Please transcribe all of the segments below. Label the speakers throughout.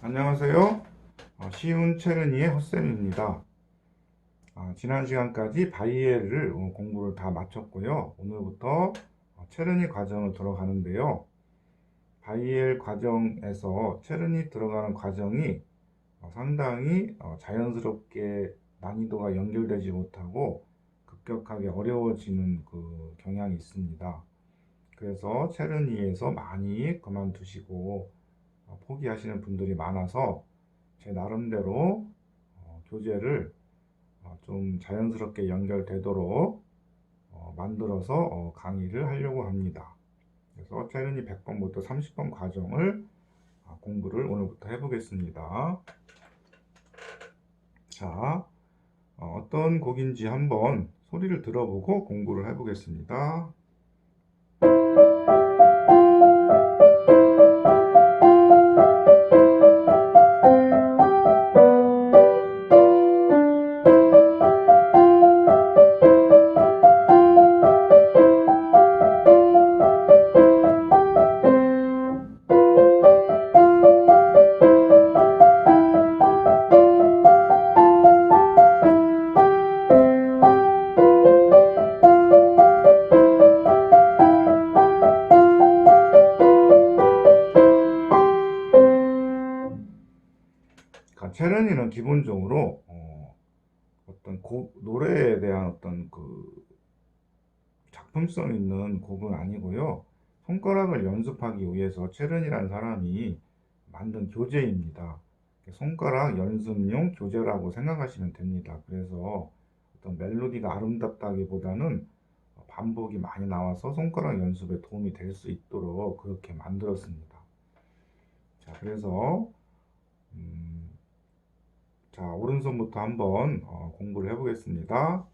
Speaker 1: 안녕하세요. 어, 쉬운 체르니의 헛쌤입니다. 아, 지난 시간까지 바이엘을 어, 공부를 다 마쳤고요. 오늘부터 어, 체르니 과정을 들어가는데요. 바이엘 과정에서 체르니 들어가는 과정이 어, 상당히 어, 자연스럽게 난이도가 연결되지 못하고 급격하게 어려워지는 그 경향이 있습니다. 그래서 체르니에서 많이 그만두시고 어, 포기하시는 분들이 많아서 제 나름대로 어, 교재를 어, 좀 자연스럽게 연결되도록 어, 만들어서 어, 강의를 하려고 합니다. 그래서 체르니 100번부터 30번 과정을 어, 공부를 오늘부터 해보겠습니다. 자, 어, 어떤 곡인지 한번 소리를 들어보고 공부를 해보겠습니다. 체르니는 기본적으로 어, 어떤 곡, 노래에 대한 어떤 그 작품성 있는 곡은 아니고요. 손가락을 연습하기 위해서 체르니라는 사람이 만든 교재입니다. 손가락 연습용 교재라고 생각하시면 됩니다. 그래서 어떤 멜로디가 아름답다기보다는 반복이 많이 나와서 손가락 연습에 도움이 될 수 있도록 그렇게 만들었습니다. 자, 그래서 음, 자, 오른손부터 한번 어, 공부를 해보겠습니다.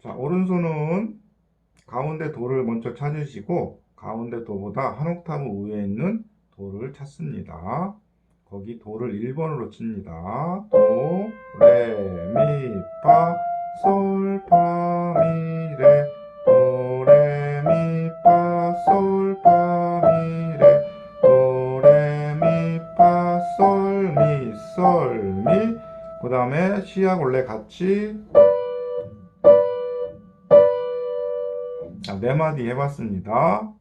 Speaker 1: 자, 오른손은 가운데 도를 먼저 찾으시고 가운데 도보다 한 옥타브 위에 있는 도를 찾습니다. 거기 도를 1번으로 칩니다. 도, 레, 미, 파, 솔, 파, 시약 원래 같이 자, 네 마디 해봤습니다.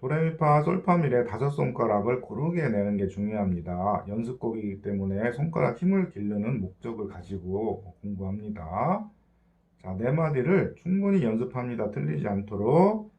Speaker 1: 도레미파 솔파미레 다섯 손가락을 고르게 내는 게 중요합니다. 연습곡이기 때문에 손가락 힘을 기르는 목적을 가지고 공부합니다. 자, 네 마디를 충분히 연습합니다. 틀리지 않도록.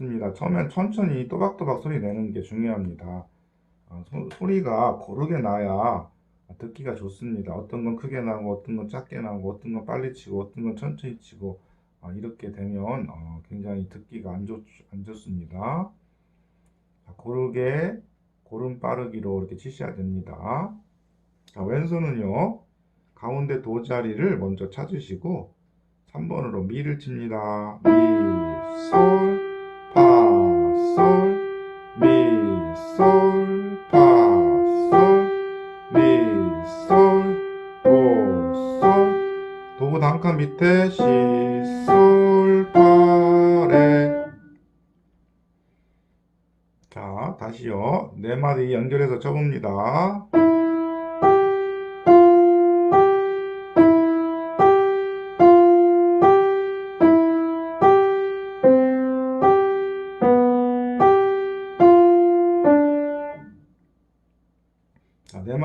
Speaker 1: 상관없습니다. 처음엔 천천히 또박또박 소리 내는 게 중요합니다. 어, 소, 리가 고르게 나야 듣기가 좋습니다. 어떤 건 크게 나고, 어떤 건 작게 나고, 어떤 건 빨리 치고, 어떤 건 천천히 치고, 어, 이렇게 되면 어, 굉장히 듣기가 안, 좋, 안 좋습니다. 자, 고르게, 고름 빠르기로 이렇게 치셔야 됩니다. 자, 왼손은요, 가운데 도 자리를 먼저 찾으시고, 3번으로 미를 칩니다. 미, 솔, 파, 솔, 미, 솔, 파, 솔, 미, 솔, 도, 솔. 도보다 한칸 밑에 시, 솔, 파, 레. 자, 다시요. 네 마디 연결해서 쳐봅니다.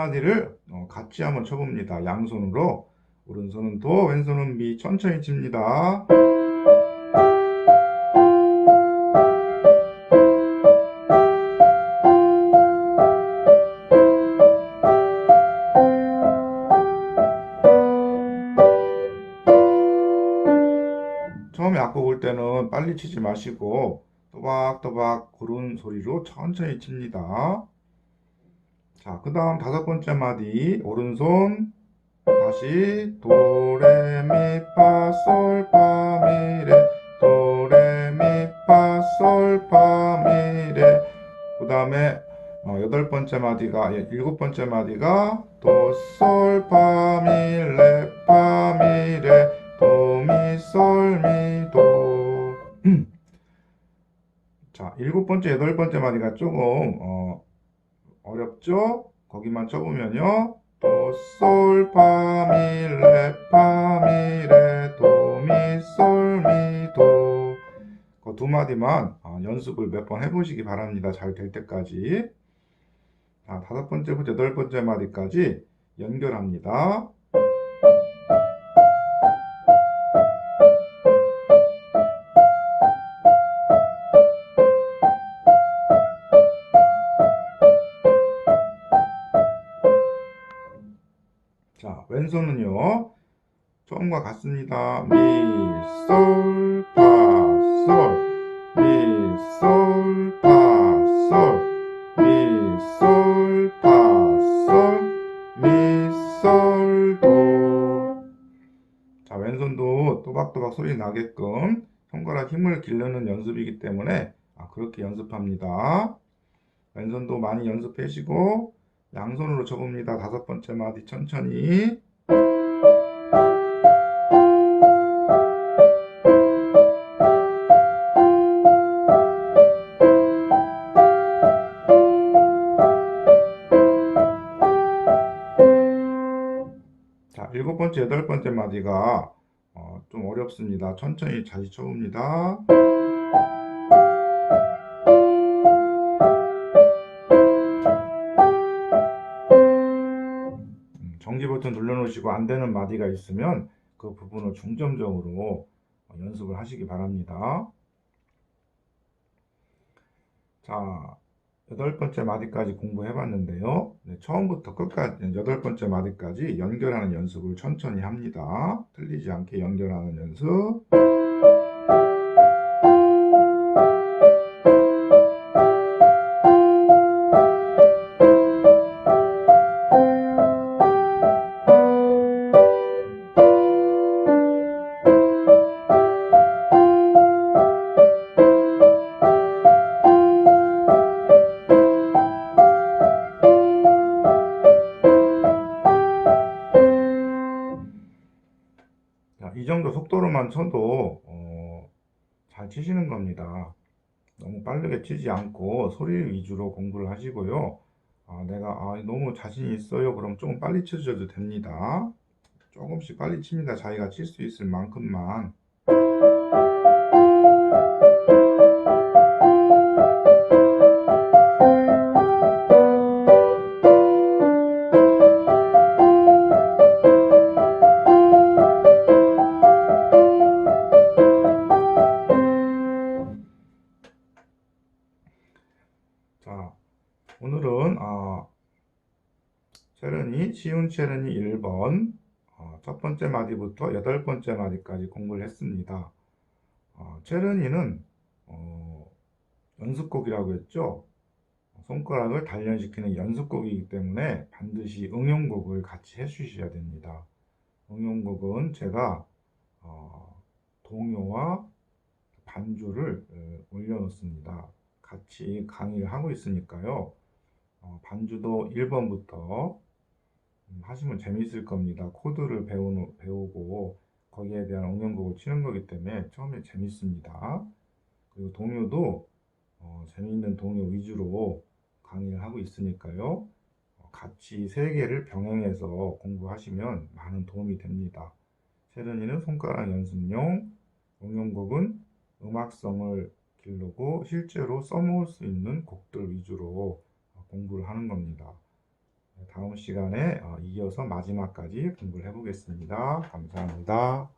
Speaker 1: 자, 네 마디를 어, 같이 한번 쳐봅니다. 양손으로. 오른손은 도, 왼손은 미. 천천히 칩니다. 처음에 악보 볼 때는 빨리 치지 마시고 또박또박 구른 소리로 천천히 칩니다. 자, 그 다음 다섯 번째 마디. 오른손 다시 도레미파 솔파 미레. 도레미파 솔파 미레. 그그 다음에 어, 여덟 번째 마디가 예, 일곱 번째 마디가 도 솔 파 미 레 파 미 레. 도 미 솔 미 도. 자 일곱 번째 여덟 번째 마디가 조금 어, 어렵죠? 거기만 쳐보면요 도 솔 파 미 레 파 미 레 도 미 솔 미 도 그 두 마디만 어, 연습을 몇 번 해보시기 바랍니다. 잘 될 때까지. 자, 다섯 번째부터 여덟 번째 마디까지 연결합니다. 왼손은요. 처음과 같습니다. 미, 솔, 파, 솔. 미, 솔, 파, 솔. 미, 솔, 파, 솔. 미, 솔, 도. 자, 왼손도 또박또박 소리 나게끔 손가락 힘을 기르는 연습이기 때문에 아, 그렇게 연습합니다. 왼손도 많이 연습하시고 양손으로 쳐봅니다. 다섯 번째 마디 천천히. 일곱 번째, 여덟 번째 마디가 어, 좀 어렵습니다. 천천히 다시 쳐봅니다. 음, 정지 버튼 눌러놓으시고 안 되는 마디가 있으면 그 부분을 중점적으로 어, 연습을 하시기 바랍니다. 자, 여덟 번째 마디까지 공부해 봤는데요. 네, 처음부터 끝까지 여덟 번째 마디까지 연결하는 연습을 천천히 합니다. 틀리지 않게 연결하는 연습. 자, 이 정도 속도로만 쳐도 어, 잘 치시는 겁니다. 너무 빠르게 치지 않고 소리 위주로 공부를 하시고요. 아, 내가 아, 너무 자신 있어요. 그럼 조금 빨리 쳐주셔도 됩니다. 조금씩 빨리 칩니다. 자기가 칠 수 있을 만큼만. 자, 오늘은 아, 체르니, 쉬운 체르니 1번 어, 첫 번째 마디부터 여덟 번째 마디까지 공부를 했습니다. 어, 체르니는 어, 연습곡이라고 했죠. 손가락을 단련시키는 연습곡이기 때문에 반드시 응용곡을 같이 해주셔야 됩니다. 응용곡은 제가 어, 동요와 반주를 에, 올려놓습니다. 같이 강의를 하고 있으니까요. 어, 반주도 1번부터 하시면 재밌을 겁니다. 코드를 배우는, 배우고 거기에 대한 응용곡을 치는 거기 때문에 처음에 재밌습니다. 그리고 동요도 어, 재미있는 동요 위주로 강의를 하고 있으니까요. 어, 같이 세 개를 병행해서 공부하시면 많은 도움이 됩니다. 세련이는 손가락 연습용, 응용곡은 음악성을 기르고 실제로 써먹을 수 있는 곡들 위주로 어, 공부를 하는 겁니다. 네, 다음 시간에 어, 이어서 마지막까지 공부를 해보겠습니다. 감사합니다.